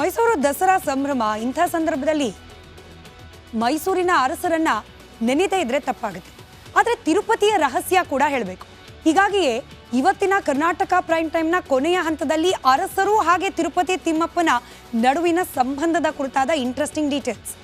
ಮೈಸೂರು ದಸರಾ ಸಂಭ್ರಮ ಇಂಥ ಸಂದರ್ಭದಲ್ಲಿ ಮೈಸೂರಿನ ಅರಸರನ್ನ ನೆನೆದೇ ಇದ್ರೆ ತಪ್ಪಾಗುತ್ತೆ. ಆದರೆ ತಿರುಪತಿಯ ರಹಸ್ಯ ಕೂಡ ಹೇಳಬೇಕು. ಹೀಗಾಗಿಯೇ ಇವತ್ತಿನ ಕರ್ನಾಟಕ ಪ್ರೈಮ್ ಟೈಮ್ನ ಕೊನೆಯ ಹಂತದಲ್ಲಿ ಅರಸರು ಹಾಗೆ ತಿರುಪತಿ ತಿಮ್ಮಪ್ಪನ ನಡುವಿನ ಸಂಬಂಧದ ಕುರಿತಾದ ಇಂಟ್ರೆಸ್ಟಿಂಗ್ ಡೀಟೇಲ್ಸ್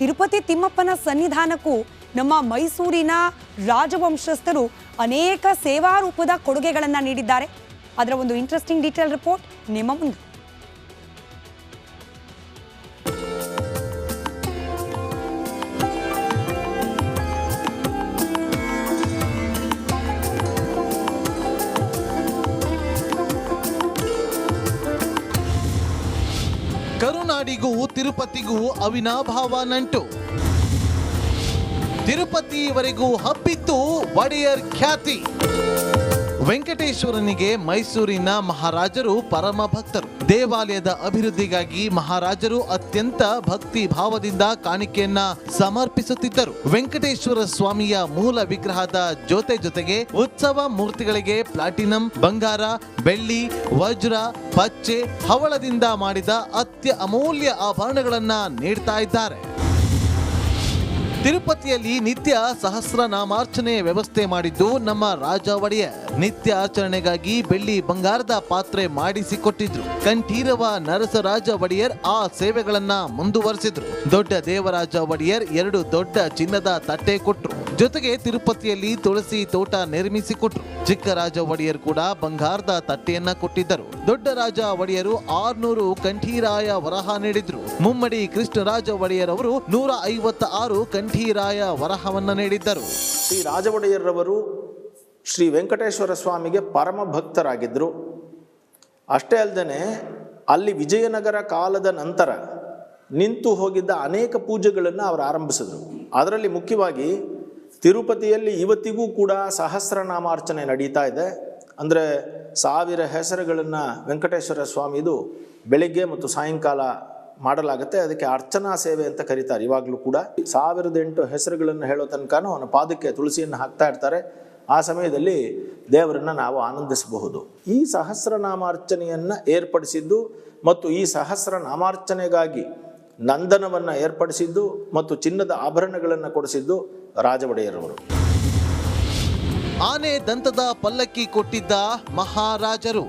ತಿರುಪತಿ ತಿಮ್ಮಪ್ಪನ ಸನ್ನಿಧಾನಕ್ಕೂ ನಮ್ಮ ಮೈಸೂರಿನ ರಾಜವಂಶಸ್ಥರು ಅನೇಕ ಸೇವಾ ರೂಪದ ಕೊಡುಗೆಗಳನ್ನು ನೀಡಿದ್ದಾರೆ. ಅದರ ಒಂದು ಇಂಟ್ರೆಸ್ಟಿಂಗ್ ಡೀಟೇಲ್ ರಿಪೋರ್ಟ್ ನಿಮ್ಮ ಮುಂದೆ. ತಿರುಪತಿಗೂ ಅವಿನಾಭಾವ ನಂಟು ತಿರುಪತಿವರೆಗೂ ಹಬ್ಬಿತ್ತು ಒಡೆಯರ್ ಖ್ಯಾತಿ. ವೆಂಕಟೇಶ್ವರನಿಗೆ ಮೈಸೂರಿನ ಮಹಾರಾಜರು ಪರಮ ಭಕ್ತರು. ದೇವಾಲಯದ ಅಭಿವೃದ್ಧಿಗಾಗಿ ಮಹಾರಾಜರು ಅತ್ಯಂತ ಭಕ್ತಿ ಭಾವದಿಂದ ಕಾಣಿಕೆಯನ್ನ ಸಮರ್ಪಿಸುತ್ತಿದ್ದರು. ವೆಂಕಟೇಶ್ವರ ಸ್ವಾಮಿಯ ಮೂಲ ವಿಗ್ರಹದ ಜೊತೆ ಜೊತೆಗೆ ಉತ್ಸವ ಮೂರ್ತಿಗಳಿಗೆ ಪ್ಲಾಟಿನಂ, ಬಂಗಾರ, ಬೆಳ್ಳಿ, ವಜ್ರ, ಪಚ್ಚೆ, ಹವಳದಿಂದ ಮಾಡಿದ ಅತ್ಯ ಅಮೂಲ್ಯ ಆಭರಣಗಳನ್ನ ನೀಡ್ತಾ ಇದ್ದಾರೆ. ತಿರುಪತಿಯಲ್ಲಿ ನಿತ್ಯ ಸಹಸ್ರನಾಮಾರ್ಚನೆ ವ್ಯವಸ್ಥೆ ಮಾಡಿದ್ದು ನಮ್ಮ ರಾಜ ಒಡೆಯರ್. ನಿತ್ಯ ಆಚರಣೆಗಾಗಿ ಬೆಳ್ಳಿ ಬಂಗಾರದ ಪಾತ್ರೆ ಮಾಡಿಸಿಕೊಟ್ಟಿದ್ರು. ಕಂಠೀರವ ನರಸರಾಜ ಒಡೆಯರ್ ಆ ಸೇವೆಗಳನ್ನ ಮುಂದುವರೆಸಿದ್ರು. ದೊಡ್ಡ ದೇವರಾಜ ಒಡೆಯರ್ ಎರಡು ದೊಡ್ಡ ಚಿನ್ನದ ತಟ್ಟೆ ಕೊಟ್ರು. ಜೊತೆಗೆ ತಿರುಪತಿಯಲ್ಲಿ ತುಳಸಿ ತೋಟ ನಿರ್ಮಿಸಿಕೊಟ್ರು. ಚಿಕ್ಕ ರಾಜ ಒಡೆಯರ್ ಕೂಡ ಬಂಗಾರದ ತಟ್ಟೆಯನ್ನ ಕೊಟ್ಟಿದ್ದರು. ದೊಡ್ಡ ರಾಜ ಒಡೆಯರು ಆರ್ನೂರು ಕಂಠೀರಾಯ ವರಹ ನೀಡಿದ್ರು. ಮುಮ್ಮಡಿ ಕೃಷ್ಣರಾಜ ಒಡೆಯರ್ ಅವರು ನೂರ ಐವತ್ತ ಆರು ಕಂಠೀರಾಯ ವರಹವನ್ನ ನೀಡಿದ್ದರು. ಶ್ರೀ ರಾಜ ಒಡೆಯರ್ರವರು ಶ್ರೀ ವೆಂಕಟೇಶ್ವರ ಸ್ವಾಮಿಗೆ ಪರಮ ಭಕ್ತರಾಗಿದ್ದರು ಅಷ್ಟೇ ಅಲ್ಲದೆ ಅಲ್ಲಿ ವಿಜಯನಗರ ಕಾಲದ ನಂತರ ನಿಂತು ಹೋಗಿದ್ದ ಅನೇಕ ಪೂಜೆಗಳನ್ನು ಅವರು ಆರಂಭಿಸಿದರು. ಅದರಲ್ಲಿ ಮುಖ್ಯವಾಗಿ ತಿರುಪತಿಯಲ್ಲಿ ಇವತ್ತಿಗೂ ಕೂಡ ಸಹಸ್ರನಾಮಾರ್ಚನೆ ನಡೀತಾ ಇದೆ. ಅಂದರೆ ಸಾವಿರ ಹೆಸರುಗಳನ್ನು ವೆಂಕಟೇಶ್ವರ ಸ್ವಾಮಿದು ಬೆಳಿಗ್ಗೆ ಮತ್ತು ಸಾಯಂಕಾಲ ಮಾಡಲಾಗುತ್ತೆ. ಅದಕ್ಕೆ ಅರ್ಚನಾ ಸೇವೆ ಅಂತ ಕರೀತಾರೆ ಇವಾಗಲೂ ಕೂಡ. ಸಾವಿರದ ಎಂಟು ಹೆಸರುಗಳನ್ನು ಹೇಳೋ ತನಕನೂ ಅವನ ಪಾದಕ್ಕೆ ತುಳಸಿಯನ್ನು ಹಾಕ್ತಾ ಇರ್ತಾರೆ. ಆ ಸಮಯದಲ್ಲಿ ದೇವರನ್ನು ನಾವು ಆನಂದಿಸಬಹುದು. ಈ ಸಹಸ್ರನಾಮಾರ್ಚನೆಯನ್ನು ಏರ್ಪಡಿಸಿದ್ದು ಮತ್ತು ಈ ಸಹಸ್ರನಾಮಾರ್ಚನೆಗಾಗಿ ನಂದನವನ್ನು ಏರ್ಪಡಿಸಿದ್ದು ಮತ್ತು ಚಿನ್ನದ ಆಭರಣಗಳನ್ನು ಕೊಡಿಸಿದ್ದು ರಾಜ ಒಡೆಯರವರು ಆನೆ ದಂತದ ಪಲ್ಲಕ್ಕಿ ಕೊಟ್ಟಿದ್ದ ಮಹಾರಾಜರು.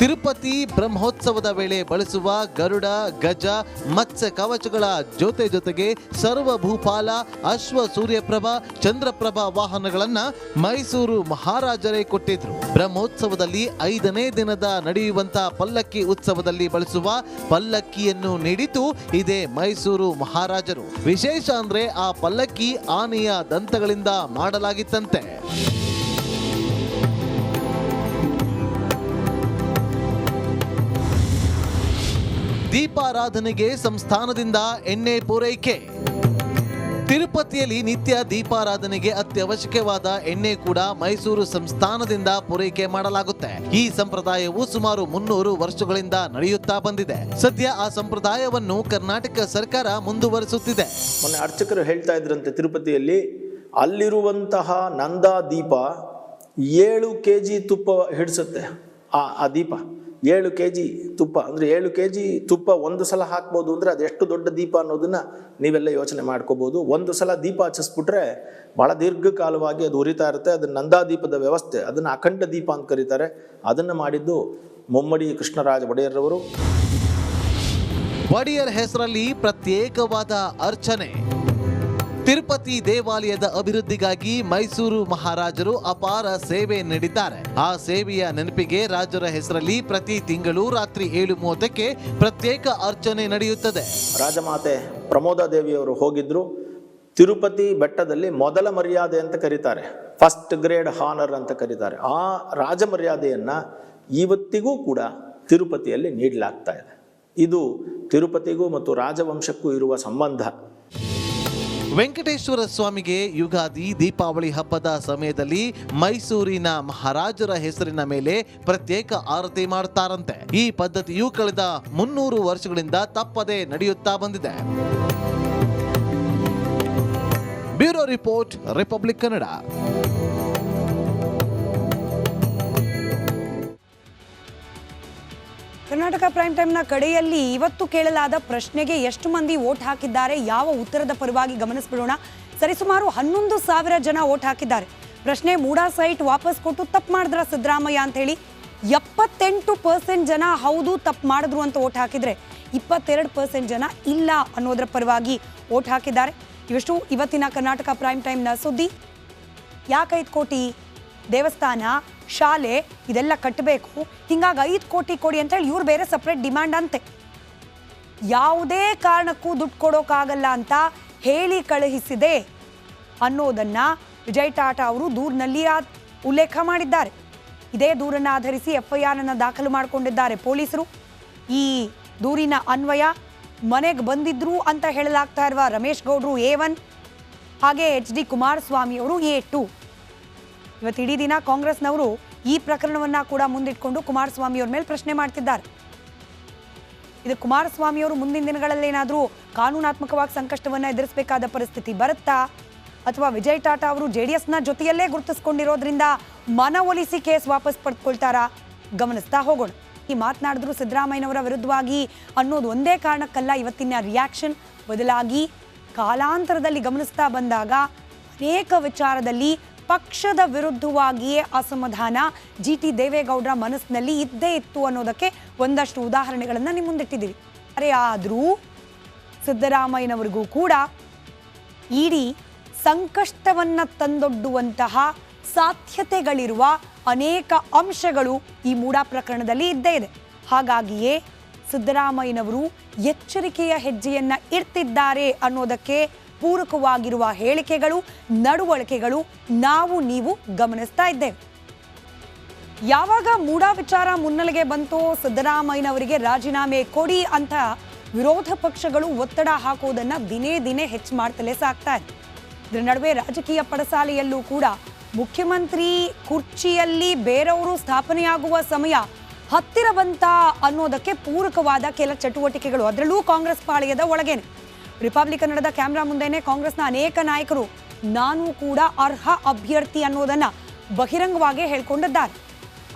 ತಿರುಪತಿ ಬ್ರಹ್ಮೋತ್ಸವದ ವೇಳೆ ಬಳಸುವ ಗರುಡ, ಗಜ, ಮತ್ಸ್ಯ ಕವಚಗಳ ಜೊತೆ ಜೊತೆಗೆ ಸರ್ವ ಭೂಪಾಲ ಅಶ್ವ ಸೂರ್ಯಪ್ರಭ, ಚಂದ್ರಪ್ರಭ ವಾಹನಗಳನ್ನ ಮೈಸೂರು ಮಹಾರಾಜರೇ ಕೊಟ್ಟಿದ್ರು. ಬ್ರಹ್ಮೋತ್ಸವದಲ್ಲಿ ಐದನೇ ದಿನದ ನಡೆಯುವಂತ ಪಲ್ಲಕ್ಕಿ ಉತ್ಸವದಲ್ಲಿ ಬಳಸುವ ಪಲ್ಲಕ್ಕಿಯನ್ನು ನೀಡಿತು ಇದೇ ಮೈಸೂರು ಮಹಾರಾಜರು. ವಿಶೇಷ ಅಂದ್ರೆ ಆ ಪಲ್ಲಕ್ಕಿ ಆನೆಯ ದಂತಗಳಿಂದ ಮಾಡಲಾಗಿತ್ತಂತೆ. ದೀಪಾರಾಧನೆಗೆ ಸಂಸ್ಥಾನದಿಂದ ಎಣ್ಣೆ ಪೂರೈಕೆ. ತಿರುಪತಿಯಲ್ಲಿ ನಿತ್ಯ ದೀಪಾರಾಧನೆಗೆ ಅತ್ಯವಶ್ಯಕವಾದ ಎಣ್ಣೆ ಕೂಡ ಮೈಸೂರು ಸಂಸ್ಥಾನದಿಂದ ಪೂರೈಕೆ ಮಾಡಲಾಗುತ್ತೆ. ಈ ಸಂಪ್ರದಾಯವು ಸುಮಾರು ಮುನ್ನೂರು ವರ್ಷಗಳಿಂದ ನಡೆಯುತ್ತಾ ಬಂದಿದೆ. ಸದ್ಯ ಆ ಸಂಪ್ರದಾಯವನ್ನು ಕರ್ನಾಟಕ ಸರ್ಕಾರ ಮುಂದುವರಿಸುತ್ತಿದೆ. ಮೊನ್ನೆ ಅರ್ಚಕರು ಹೇಳ್ತಾ ಇದ್ರಂತೆ, ತಿರುಪತಿಯಲ್ಲಿ ಅಲ್ಲಿರುವಂತಹ ನಂದಾ ದೀಪ ಏಳು ಕೆ ಜಿ ತುಪ್ಪ ಹಿಡಿಸುತ್ತೆ. ಆ ಆ ದೀಪ. ಏಳು ಕೆ ಜಿ ತುಪ್ಪ, ಅಂದರೆ ಏಳು ಕೆ ಜಿ ತುಪ್ಪ ಒಂದು ಸಲ ಹಾಕ್ಬೋದು ಅಂದರೆ ಅದೆಷ್ಟು ದೊಡ್ಡ ದೀಪ ಅನ್ನೋದನ್ನು ನೀವೆಲ್ಲ ಯೋಚನೆ ಮಾಡ್ಕೋಬೋದು. ಒಂದು ಸಲ ದೀಪ ಹಚ್ಚಿಸ್ಬಿಟ್ರೆ ಭಾಳ ದೀರ್ಘಕಾಲವಾಗಿ ಅದು ಉರಿತಾ ಇರುತ್ತೆ. ಅದನ್ನು ನಂದಾ ದೀಪದ ವ್ಯವಸ್ಥೆ, ಅದನ್ನು ಅಖಂಡ ದೀಪ ಅಂತ ಕರೀತಾರೆ. ಅದನ್ನು ಮಾಡಿದ್ದು ಮುಮ್ಮಡಿ ಕೃಷ್ಣರಾಜ ಒಡೆಯರ್ರವರು ಒಡೆಯರ್ ಹೆಸರಲ್ಲಿ ಪ್ರತ್ಯೇಕವಾದ ಅರ್ಚನೆ. ತಿರುಪತಿ ದೇವಾಲಯದ ಅಭಿವೃದ್ಧಿಗಾಗಿ ಮೈಸೂರು ಮಹಾರಾಜರು ಅಪಾರ ಸೇವೆ ನೀಡಿದ್ದಾರೆ. ಆ ಸೇವೆಯ ನೆನಪಿಗೆ ರಾಜರ ಹೆಸರಲ್ಲಿ ಪ್ರತಿ ತಿಂಗಳು ರಾತ್ರಿ ಏಳು ಮೂವತ್ತಕ್ಕೆ ಪ್ರತ್ಯೇಕ ಅರ್ಚನೆ ನಡೆಯುತ್ತದೆ. ರಾಜಮಾತೆ ಪ್ರಮೋದಾ ದೇವಿಯವರು ಹೋಗಿದ್ರು. ತಿರುಪತಿ ಬೆಟ್ಟದಲ್ಲಿ ಮೊದಲ ಮರ್ಯಾದೆ ಅಂತ ಕರೀತಾರೆ. ಫಸ್ಟ್ ಗ್ರೇಡ್ ಹಾನರ್ ಅಂತ ಕರೀತಾರೆ. ಆ ರಾಜ ಮರ್ಯಾದೆಯನ್ನು ಇವತ್ತಿಗೂ ಕೂಡ ತಿರುಪತಿಯಲ್ಲಿ ನೀಡಲಾಗ್ತಾ ಇದೆ. ಇದು ತಿರುಪತಿಗೂ ಮತ್ತು ರಾಜವಂಶಕ್ಕೂ ಇರುವ ಸಂಬಂಧ. ವೆಂಕಟೇಶ್ವರ ಸ್ವಾಮಿಗೆ ಯುಗಾದಿ, ದೀಪಾವಳಿ ಹಬ್ಬದ ಸಮಯದಲ್ಲಿ ಮೈಸೂರಿನ ಮಹಾರಾಜರ ಹೆಸರಿನ ಮೇಲೆ ಪ್ರತ್ಯೇಕ ಆರತಿ ಮಾಡ್ತಾರಂತೆ. ಈ ಪದ್ಧತಿಯು ಕಳೆದ ಮುನ್ನೂರು ವರ್ಷಗಳಿಂದ ತಪ್ಪದೆ ನಡೆಯುತ್ತಾ ಬಂದಿದೆ. Bureau report, republic Kannada. Karnataka prime ಟೈಮ್ನ ಕಡೆಯಲ್ಲಿ ಇವತ್ತು ಕೇಳಲಾದ ಪ್ರಶ್ನೆಗೆ ಎಷ್ಟು ಮಂದಿ ವೋಟ್ ಹಾಕಿದ್ದಾರೆ, ಯಾವ ಉತ್ತರದ ಪರವಾಗಿ ಗಮನಿಸ್ಬಿಡೋಣ. ಸರಿಸುಮಾರು ಹನ್ನೊಂದು ಸಾವಿರ ಜನ ವೋಟ್ ಹಾಕಿದ್ದಾರೆ. ಪ್ರಶ್ನೆ ಮೂಡಾ ಸೈಟ್ ವಾಪಸ್ ಕೊಟ್ಟು ತಪ್ಪು ಮಾಡಿದ್ರ ಸಿದ್ದರಾಮಯ್ಯ ಅಂತ ಹೇಳಿ ಎಪ್ಪತ್ತೆಂಟು ಪರ್ಸೆಂಟ್ ಜನ ಹೌದು, ತಪ್ಪು ಮಾಡಿದ್ರು ಅಂತ ವೋಟ್ ಹಾಕಿದ್ರೆ ಇಪ್ಪತ್ತೆರಡು ಪರ್ಸೆಂಟ್ ಜನ ಇಲ್ಲ ಅನ್ನೋದ್ರ ಪರವಾಗಿ ವೋಟ್ ಹಾಕಿದ್ದಾರೆ. ಇವಿಷ್ಟು ಇವತ್ತಿನ ಕರ್ನಾಟಕ ಪ್ರೈಮ್ ಟೈಮ್ನ ಸುದ್ದಿ. ಯಾಕೈದು ಕೋಟಿ ದೇವಸ್ಥಾನ ಶಾಲೆ ಇದೆಲ್ಲ ಕಟ್ಟಬೇಕು ಹಿಂಗಾಗಿ ಐದು ಕೋಟಿ ಕೊಡಿ ಅಂತ ಹೇಳಿ ಇವ್ರು ಬೇರೆ ಸಪ್ರೇಟ್ ಡಿಮ್ಯಾಂಡ್ ಅಂತೆ. ಯಾವುದೇ ಕಾರಣಕ್ಕೂ ದುಡ್ಡು ಕೊಡೋಕ್ಕಾಗಲ್ಲ ಅಂತ ಹೇಳಿ ಕಳುಹಿಸಿದೆ ಅನ್ನೋದನ್ನ ವಿಜಯ್ ಟಾಟಾ ಅವರು ದೂರಿನಲ್ಲಿ ಉಲ್ಲೇಖ ಮಾಡಿದ್ದಾರೆ. ಇದೇ ದೂರನ್ನು ಆಧರಿಸಿ ಎಫ್ಐಆರ್ ಅನ್ನು ದಾಖಲು ಮಾಡಿಕೊಂಡಿದ್ದಾರೆ ಪೊಲೀಸರು. ಈ ದೂರಿನ ಅನ್ವಯ ಮನೆಗೆ ಬಂದಿದ್ರು ಅಂತ ಹೇಳಲಾಗ್ತಾ ಇರುವ ರಮೇಶ್ ಗೌಡ್ರು ಎ ಹಾಗೆ ಎಚ್ ಡಿ ಕುಮಾರಸ್ವಾಮಿ ಅವರು ಎ ಇವತ್ತು ಇಡೀ ದಿನ ಕಾಂಗ್ರೆಸ್ನವರು ಈ ಪ್ರಕರಣವನ್ನ ಕೂಡ ಮುಂದಿಟ್ಕೊಂಡು ಕುಮಾರಸ್ವಾಮಿ ಅವ್ರ ಮೇಲೆ ಪ್ರಶ್ನೆ ಮಾಡ್ತಿದ್ದಾರೆ. ಇದು ಕುಮಾರಸ್ವಾಮಿ ಅವರು ಮುಂದಿನ ದಿನಗಳಲ್ಲಿ ಏನಾದರೂ ಕಾನೂನಾತ್ಮಕವಾಗಿ ಸಂಕಷ್ಟವನ್ನ ಎದುರಿಸಬೇಕಾದ ಪರಿಸ್ಥಿತಿ ಬರುತ್ತಾ? ಅಥವಾ ವಿಜಯ್ ಟಾಟಾ ಅವರು ಜೆ ಡಿ ಎಸ್ನ ಜೊತೆಯಲ್ಲೇ ಗುರುತಿಸ್ಕೊಂಡಿರೋದ್ರಿಂದ ಮನವೊಲಿಸಿ ಕೇಸ್ ವಾಪಸ್ ಪಡ್ಕೊಳ್ತಾರಾ? ಗಮನಿಸ್ತಾ ಹೋಗೋಣ. ಈ ಮಾತನಾಡಿದ್ರು ಸಿದ್ದರಾಮಯ್ಯನವರ ವಿರುದ್ಧವಾಗಿ ಅನ್ನೋದು ಒಂದೇ ಕಾರಣಕ್ಕಲ್ಲ ಇವತ್ತಿನ ರಿಯಾಕ್ಷನ್ ಬದಲಾಗಿ ಕಾಲಾಂತರದಲ್ಲಿ ಗಮನಿಸ್ತಾ ಬಂದಾಗ ಅನೇಕ ವಿಚಾರದಲ್ಲಿ ಪಕ್ಷದ ವಿರುದ್ಧವಾಗಿಯೇ ಅಸಮಾಧಾನ. ಜಿ ಟಿ ದೇವೇಗೌಡರ ಮನಸ್ಸಿನಲ್ಲಿ ಇದ್ದೇ ಇತ್ತು ಅನ್ನೋದಕ್ಕೆ ಒಂದಷ್ಟು ಉದಾಹರಣೆಗಳನ್ನು ನಿಮ್ಮ ಮುಂದಿಟ್ಟಿದ್ದೀವಿ. ಅರೆ ಆದರೂ ಸಿದ್ದರಾಮಯ್ಯನವರಿಗೂ ಕೂಡ ಇಡೀ ಸಂಕಷ್ಟವನ್ನ ತಂದೊಡ್ಡುವಂತಹ ಸಾಧ್ಯತೆಗಳಿರುವ ಅನೇಕ ಅಂಶಗಳು ಈ ಮೂಡಾ ಪ್ರಕರಣದಲ್ಲಿ ಇದ್ದೇ ಇದೆ. ಹಾಗಾಗಿಯೇ ಸಿದ್ದರಾಮಯ್ಯನವರು ಎಚ್ಚರಿಕೆಯ ಹೆಜ್ಜೆಯನ್ನು ಇಡ್ತಿದ್ದಾರೆ ಅನ್ನೋದಕ್ಕೆ ಪೂರಕವಾಗಿರುವ ಹೇಳಿಕೆಗಳು, ನಡವಳಿಕೆಗಳು ನಾವು ನೀವು ಗಮನಿಸ್ತಾ ಇದ್ದೇವೆ. ಯಾವಾಗ ಮೂಡಾ ವಿಚಾರ ಮುನ್ನೆಲೆಗೆ ಬಂತೋ ಸಿದ್ದರಾಮಯ್ಯನವರಿಗೆ ರಾಜೀನಾಮೆ ಕೊಡಿ ಅಂತ ವಿರೋಧ ಪಕ್ಷಗಳು ಒತ್ತಡ ಹಾಕೋದನ್ನ ದಿನೇ ದಿನೇ ಹೆಚ್ಚು ಮಾಡ್ತಲೇ ಸಾಕ್ತಾ ಇದೆ. ಇದರ ನಡುವೆ ರಾಜಕೀಯ ಪಡಸಾಲೆಯಲ್ಲೂ ಕೂಡ ಮುಖ್ಯಮಂತ್ರಿ ಕುರ್ಚಿಯಲ್ಲಿ ಬೇರೆಯವರು ಸ್ಥಾಪನೆಯಾಗುವ ಸಮಯ ಹತ್ತಿರ ಬಂತ ಅನ್ನೋದಕ್ಕೆ ಪೂರಕವಾದ ಕೆಲ ಚಟುವಟಿಕೆಗಳು. ಅದರಲ್ಲೂ ಕಾಂಗ್ರೆಸ್ ಪಾಳೆಯದ ಒಳಗೇನೆ. ರಿಪಬ್ಲಿಕ್ ನಡೆದ ಕ್ಯಾಮ್ರಾ ಮುಂದೆನೆ ಕಾಂಗ್ರೆಸ್ನ ಅನೇಕ ನಾಯಕರು, ನಾನು ಕೂಡ ಅರ್ಹ ಅಭ್ಯರ್ಥಿ ಅನ್ನೋದನ್ನ ಬಹಿರಂಗವಾಗಿ ಹೇಳ್ಕೊಂಡಿದ್ದಾರೆ.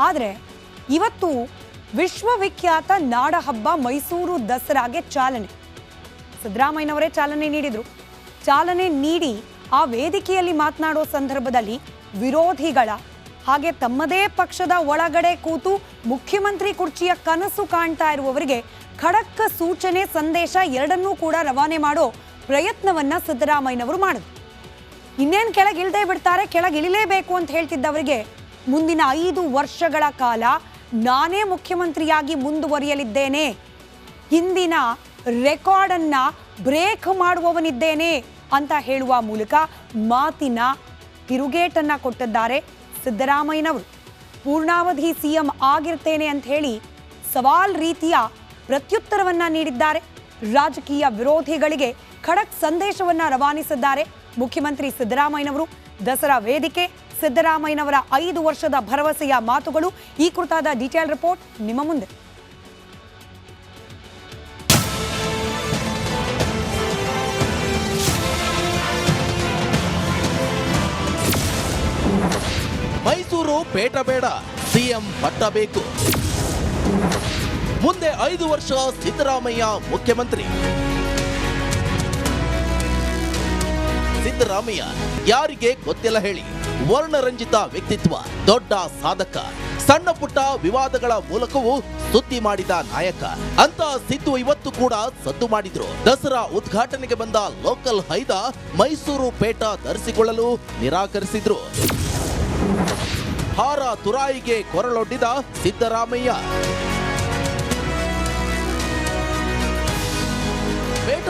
ಆದರೆ, ಇವತ್ತು ವಿಶ್ವವಿಖ್ಯಾತ ನಾಡಹಬ್ಬ ಮೈಸೂರು ದಸರಾಗೆ ಚಾಲನೆ. ಸಿದ್ದರಾಮಯ್ಯನವರೇ ಚಾಲನೆ ನೀಡಿದರು. ಚಾಲನೆ ನೀಡಿ ಆ ವೇದಿಕೆಯಲ್ಲಿ ಮಾತನಾಡೋ ಸಂದರ್ಭದಲ್ಲಿ ವಿರೋಧಿಗಳ, ಹಾಗೆ ತಮ್ಮದೇ ಪಕ್ಷದ ಒಳಗಡೆ ಕೂತು ಮುಖ್ಯಮಂತ್ರಿ ಕುರ್ಚಿಯ ಕನಸು ಕಾಣ್ತಾ ಇರುವವರಿಗೆ ಖಡಕ್ ಸೂಚನೆ ಸಂದೇಶ ಎರಡನ್ನೂ ಕೂಡ ರವಾನೆ ಮಾಡೋ ಪ್ರಯತ್ನವನ್ನ ಸಿದ್ದರಾಮಯ್ಯನವರು ಮಾಡಿದ್ರು. ಇನ್ನೇನು ಕೆಳಗೆ ಇಳ್ದೇ ಬಿಡ್ತಾರೆ, ಕೆಳಗೆ ಇಳಿಲೇಬೇಕು ಅಂತ ಹೇಳ್ತಿದ್ದವರಿಗೆ ಮುಂದಿನ ಐದು ವರ್ಷಗಳ ಕಾಲ ನಾನೇ ಮುಖ್ಯಮಂತ್ರಿಯಾಗಿ ಮುಂದುವರಿಯಲಿದ್ದೇನೆ. ಹಿಂದಿನ ರೆಕಾರ್ಡನ್ನ ಬ್ರೇಕ್ ಮಾಡುವವನಿದ್ದೇನೆ ಅಂತ ಹೇಳುವ ಮೂಲಕ ಮಾತಿನ ತಿರುಗೇಟನ್ನ ಕೊಟ್ಟಿದ್ದಾರೆ ಸಿದ್ದರಾಮಯ್ಯನವರು. ಪೂರ್ಣಾವಧಿ ಸಿಎಂ ಆಗಿರ್ತೇನೆ ಅಂತ ಹೇಳಿ ಸವಾಲ್ ರೀತಿಯ ಪ್ರತ್ಯುತ್ತರವನ್ನ ನೀಡಿದ್ದಾರೆ. ರಾಜಕೀಯ ವಿರೋಧಿಗಳಿಗೆ ಖಡಕ್ ಸಂದೇಶವನ್ನ ರವಾನಿಸಿದ್ದಾರೆ. ಮುಖ್ಯಮಂತ್ರಿ ಸಿದ್ದರಾಮಯ್ಯನವರು ದಸರಾ ವೇದಿಕೆ, ಸಿದ್ದರಾಮಯ್ಯನವರ ಐದು ವರ್ಷದ ಭರವಸೆಯ ಮಾತುಗಳು ಈ ಕುರಿತಾದ ಡೀಟೇಲ್ ರಿಪೋರ್ಟ್ ನಿಮ್ಮ ಮುಂದೆ. ಮೈಸೂರು ಪೇಟ ಬೇಡ, ಸಿಎಂ ಪಟ್ಟ ಬೇಕು. ಮುಂದೆ ಐದು ವರ್ಷ ಸಿದ್ದರಾಮಯ್ಯ ಮುಖ್ಯಮಂತ್ರಿ. ಸಿದ್ದರಾಮಯ್ಯ ಯಾರಿಗೆ ಗೊತ್ತಿಲ್ಲ ಹೇಳಿ, ವರ್ಣರಂಜಿತ ವ್ಯಕ್ತಿತ್ವ, ದೊಡ್ಡ ಸಾಧಕ, ಸಣ್ಣ ಪುಟ್ಟ ವಿವಾದಗಳ ಮೂಲಕವೂ ಸುದ್ದಿ ಮಾಡಿದ ನಾಯಕ. ಅಂತ ಸಿದ್ದು ಇವತ್ತು ಕೂಡ ಸದ್ದು ಮಾಡಿದ್ರು. ದಸರಾ ಉದ್ಘಾಟನೆಗೆ ಬಂದ ಲೋಕಲ್ ಹೈದ ಮೈಸೂರು ಪೇಟ ಧರಿಸಿಕೊಳ್ಳಲು ನಿರಾಕರಿಸಿದ್ರು. ಹಾರ ತುರಾಯಿಗೆ ಕೊರಳೊಡ್ಡಿದ ಸಿದ್ದರಾಮಯ್ಯ.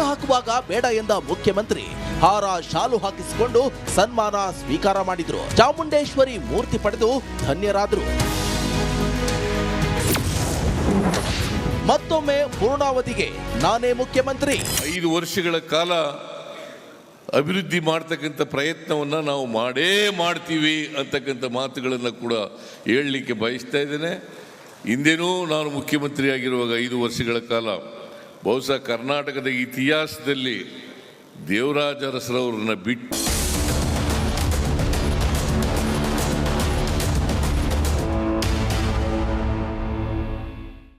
ಹಾಕುವಾಗ ಬೇಡ ಎಂದ ಮುಖ್ಯಮಂತ್ರಿ. ಹಾರ ಶಾಲು ಹಾಕಿಸಿಕೊಂಡು ಸನ್ಮಾನ ಸ್ವೀಕಾರ ಮಾಡಿದ್ರು. ಚಾಮುಂಡೇಶ್ವರಿ ಮೂರ್ತಿ ಪಡೆದು ಧನ್ಯರಾದರು. ಮತ್ತೊಮ್ಮೆ ಪೂರ್ಣಾವಧಿಗೆ ನಾನೇ ಮುಖ್ಯಮಂತ್ರಿ. ಐದು ವರ್ಷಗಳ ಕಾಲ ಅಭಿವೃದ್ಧಿ ಮಾಡ್ತಕ್ಕಂಥ ಪ್ರಯತ್ನವನ್ನು ನಾವು ಮಾಡೇ ಮಾಡ್ತೀವಿ ಅಂತಕ್ಕಂಥ ಮಾತುಗಳನ್ನು ಕೂಡ ಹೇಳಲಿಕ್ಕೆ ಬಯಸ್ತಾ ಇದ್ದೇನೆ. ಹಿಂದೇನೂ ನಾನು ಮುಖ್ಯಮಂತ್ರಿಯಾಗಿರುವಾಗ ಐದು ವರ್ಷಗಳ ಕಾಲ ಬಹುಶಃ ಕರ್ನಾಟಕದ ಇತಿಹಾಸದಲ್ಲಿ ದೇವರಾಜ ಅರಸರವ್ರನ್ನ ಬಿಟ್ಟು